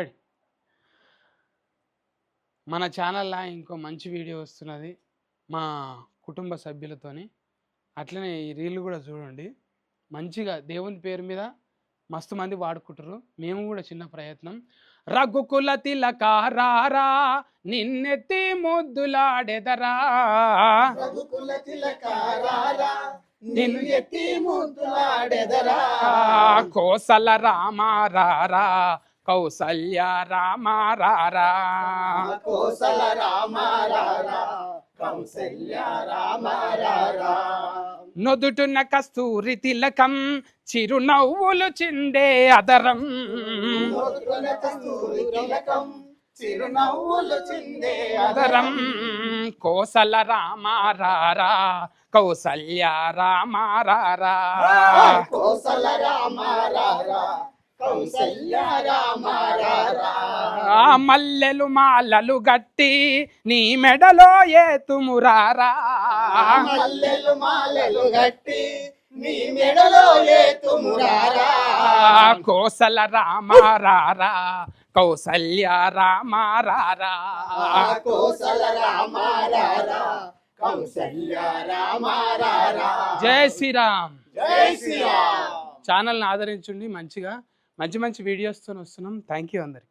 Study మన ఛానల్లో ఇంకో మంచి వీడియో వస్తున్నది మా కుటుంబ సభ్యులతోని. అట్లనే ఈ రీల్ కూడా చూడండి. మంచిగా దేవుని పేరు మీద మస్తు మంది వాడుకుంటారు మేము కూడా చిన్న ప్రయత్నం. రఘుకుల తిలకారా నిన్నెత్తి ముద్దులాడెదరా. రఘుకుల తిలకారారా నిన్ను ఎత్తి ముద్దులాడెదరా. కోసల రామారారా కౌసల్య రామారారా. కోసల రామారారా కౌసల్య రామారారా. నొదుటున కస్తూరి తిలకం చిరునవ్వులు చిందే అదరం. చిరునవ్వులు చిందే అదరం. కోసల రామారారా కౌసల్య రామారారా. కోసల రామారారా ఆ మల్లెలు మాలలు గట్టి నీ మెడలో ఏతుమురారా మల్లెలు మాలెలు గట్టి నీ మెడలో ఏతుమురారా కోసల రామారారా కౌసల్య రామారారా. కోసల రామారారా కౌసల్య రామారారా. జై శ్రీరామ్. జై శ్రీరామ్. ఛానల్ని ఆదరించండి మంచిగా. మంచి మంచి వీడియోస్తో వస్తున్నాం. థ్యాంక్ యూ అందరికి.